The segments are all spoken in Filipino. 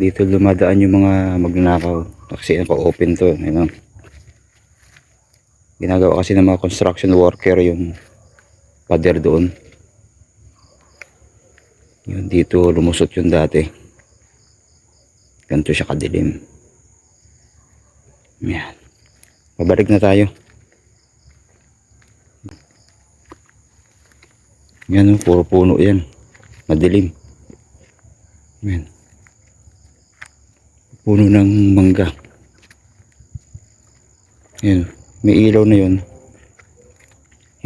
Dito lumadaan yung mga magnanakaw. Kasi naka-open to. Ayun. Ginagawa kasi ng mga construction worker yung pader doon. Yun, dito lumusot yung dati. Ganito siya kadilim. Yan. Pabalik na tayo. Yan, oh, puro puno yan. Madilim. Yan. Puno ng mangga. Yan. May ilaw na yun.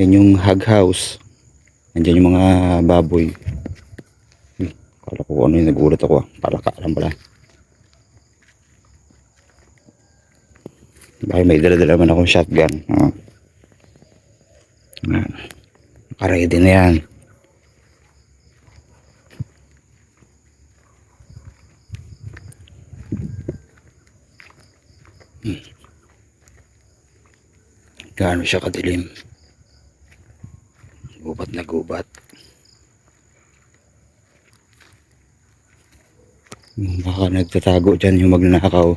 Yan yung hog house. Nandiyan yung mga baboy. Uy, Kala ko ano yung nagulat ako. ah. Palaka lang pala. Bakit may dala-dala man akong shotgun. Ah. Yan. Nakaready na yan. Gaano siya kadilim. Gubat na gubat. Baka nagtatago dyan yung magnanakaw.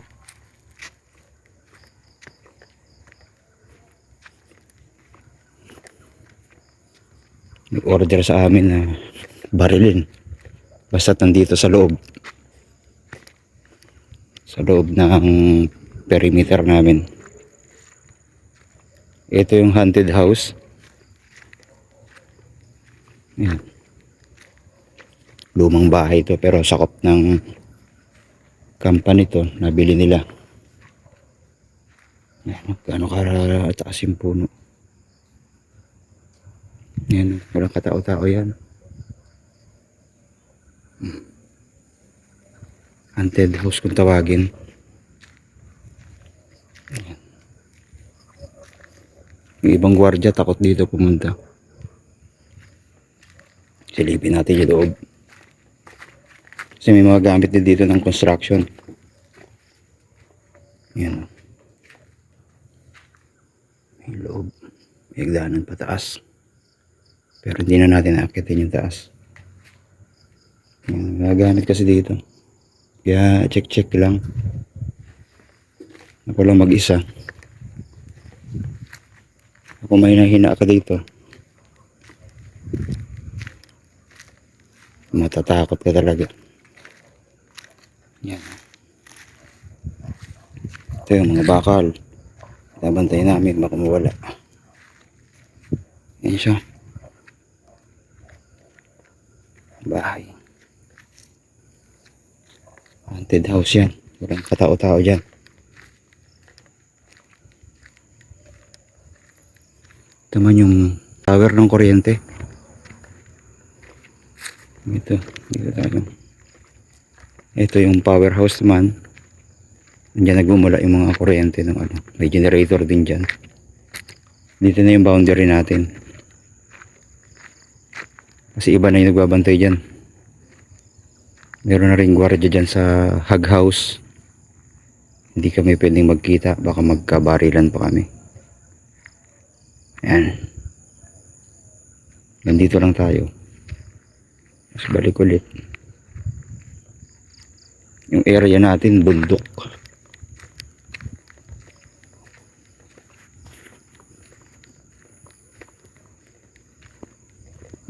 Nag-order sa amin na barilin. Basta nandito sa loob. Sa loob ng perimeter namin. Ito yung haunted house. Yan. Lumang bahay to pero sakop ng company to. Nabili nila. Yan, gaano karataas yung puno. Yan, walang katao-tao yan. Hmm. Haunted house kung tawagin. Yung ibang gwardiya takot dito pumunta. Silipin natin yung loob. Kasi may mga gamit din dito ng construction. Yan. May loob. May hagdanan pataas. Pero hindi na natin naakitin yung taas. Yan, Nagamit kasi dito. Kaya check-check lang. Ako lang mag-isa. Ako may nahina ka dito. Matatakot ka talaga. Yan. Ito yung mga bakal. Nabantay namin baka mawala. Yan siya. Bahay. Haunted house yan. Walang katao-tao dyan. Ito man yung tower ng kuryente. Ito. Dito tayo. Ito yung powerhouse naman. Diyan nagmumula yung mga kuryente ng ano. May generator din dyan. Dito na yung boundary natin. Kasi iba na yung nagbabantay dyan. Meron na rin gwardiya dyan sa hug house. Hindi kami pwedeng magkita. Baka magkabarilan pa kami. Ayan. Nandito lang tayo. Mas balik ulit. Yung area natin, bundok.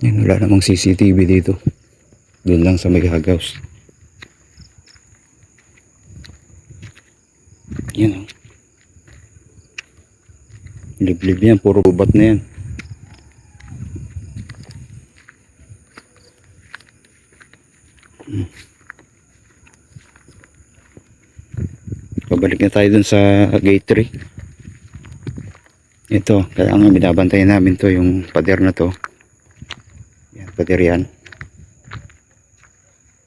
Yan, wala namang CCTV dito. Doon lang sa may haghouse. Yan. oh. Liblib yan, puro gubat na yan. Pabalik na tayo dun sa gate 3. Ito, kaya nga binabantayan namin to yung pader na to. Yan, pader yan.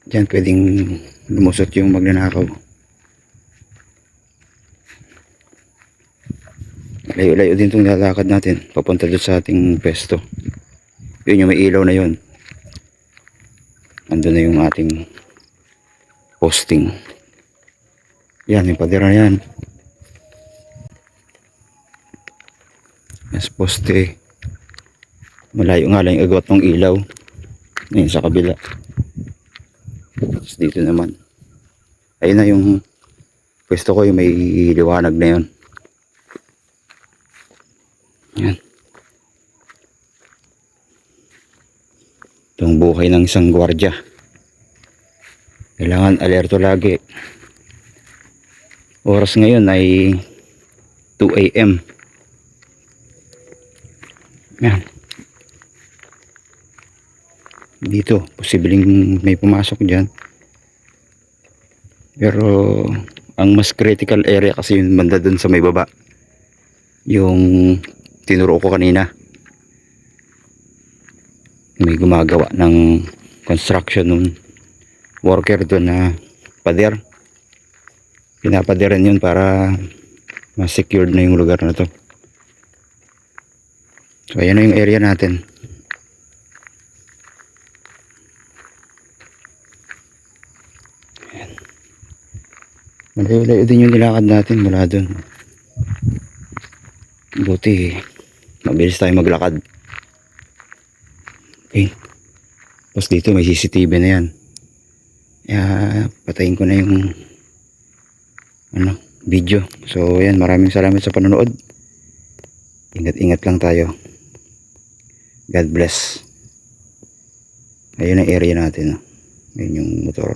Diyan pwedeng lumusot yung magnanakaw. Layo-layo din itong lalakad natin. Papunta doon sa ating pesto. Yun yung may ilaw na yun. Andun na yung ating posting. Yan, yung padira yan. Yes, poste. Malayo nga lang yung agwat ng ilaw. Ngayon sa kabila. Tapos dito naman. Ayun na yung pwesto ko yung may liwanag na yun. Yan. Itong buhay ng isang gwardya. Kailangan alerto lagi. Oras ngayon ay 2 a.m. Yan. Dito, posibleng may pumasok dyan. Pero, ang mas critical area kasi yung banda dun sa may baba. Yung tinuro ko kanina. May gumagawa ng construction ng worker doon na pader. Pinapaderan yun para mas secured na yung lugar na to. So, ayan na yung area natin. Malayo-layo din yung nilakad natin mula doon. Buti, mabilis tayo maglakad. Okay. Tapos dito may CCTV na yan. Kaya patayin ko na yung ano, video. So yan, maraming salamat sa panonood. Ingat-ingat lang tayo. God bless. Ayun ang area natin. Ayun yung motor.